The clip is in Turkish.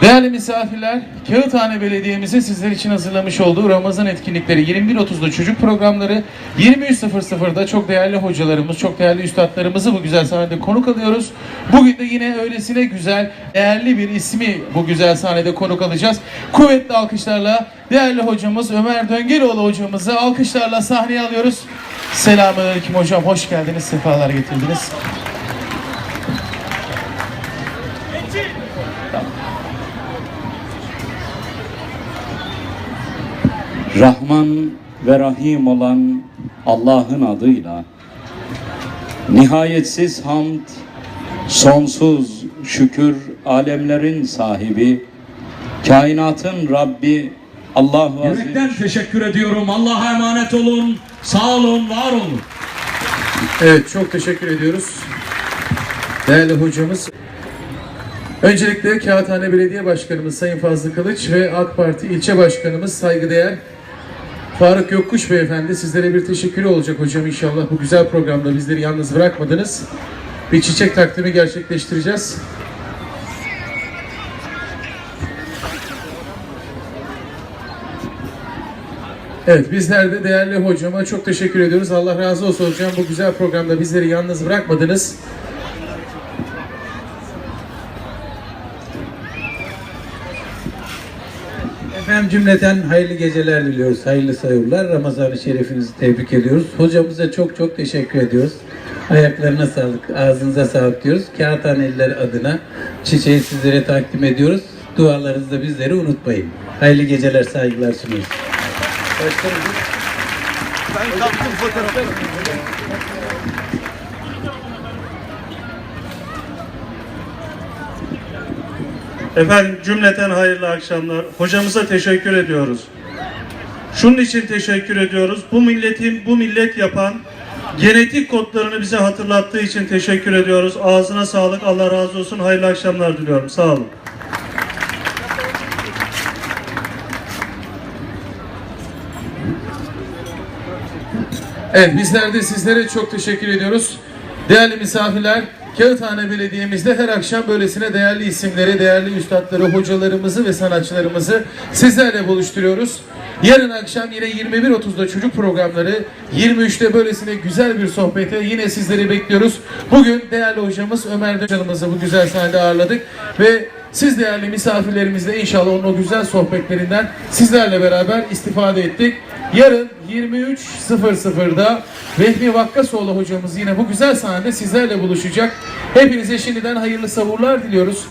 Değerli misafirler, Kağıthane Belediye'mizin sizler için hazırlamış olduğu Ramazan etkinlikleri 21.30'da çocuk programları, 23.00'da çok değerli hocalarımız, çok değerli üstadlarımızı bu güzel sahnede konuk alıyoruz. Bugün de yine öylesine güzel, değerli bir ismi bu güzel sahnede konuk alacağız. Kuvvetli alkışlarla değerli hocamız Ömer Döngeloğlu hocamızı alkışlarla sahneye alıyoruz. Selamünaleyküm hocam, hoş geldiniz, sefalar getirdiniz. Rahman ve Rahim olan Allah'ın adıyla nihayetsiz hamd, sonsuz şükür alemlerin sahibi, kainatın Rabbi Allah Azze Yürekten teşekkür ediyorum. Allah'a emanet olun. Sağ olun, var olun. Evet çok teşekkür ediyoruz. Değerli hocamız. Öncelikle Kağıthane Belediye Başkanımız Sayın Fazlı Kılıç ve AK Parti İlçe Başkanımız saygıdeğer Faruk Yokkuş Beyefendi sizlere bir teşekkür olacak hocam inşallah bu güzel programda bizleri yalnız bırakmadınız. Bir çiçek takdimi gerçekleştireceğiz. Evet bizler de değerli hocama çok teşekkür ediyoruz. Allah razı olsun hocam bu güzel programda bizleri yalnız bırakmadınız. Efendim cümleten hayırlı geceler diliyoruz, hayırlı sayılar. Ramazan-ı Şerifinizi tebrik ediyoruz. Hocamıza çok çok teşekkür ediyoruz. Ayaklarına sağlık, ağzınıza sağlık diyoruz. Kağıthaneliler adına çiçeği sizlere takdim ediyoruz. Dualarınızda bizleri unutmayın. Hayırlı geceler, saygılar sunuyoruz. Efendim cümleten hayırlı akşamlar. Hocamıza teşekkür ediyoruz. Şunun için teşekkür ediyoruz. Bu milletin bu millet yapan genetik kodlarını bize hatırlattığı için teşekkür ediyoruz. Ağzına sağlık. Allah razı olsun. Hayırlı akşamlar diliyorum. Sağ olun. Evet bizler de sizlere çok teşekkür ediyoruz. Değerli misafirler, Kağıthane Belediye'mizde her akşam böylesine değerli isimleri, değerli üstadları, hocalarımızı ve sanatçılarımızı sizlerle buluşturuyoruz. Yarın akşam yine 21.30'da çocuk programları, 23'te böylesine güzel bir sohbete yine sizleri bekliyoruz. Bugün değerli hocamız Ömer Hocamızı bu güzel sahnede ağırladık ve siz değerli misafirlerimizle inşallah onun o güzel sohbetlerinden sizlerle beraber istifade ettik. Yarın 23.00'da Vehmi Vakkasoğlu hocamız yine bu güzel sahnede sizlerle buluşacak. Hepinize şimdiden hayırlı savurlar diliyoruz.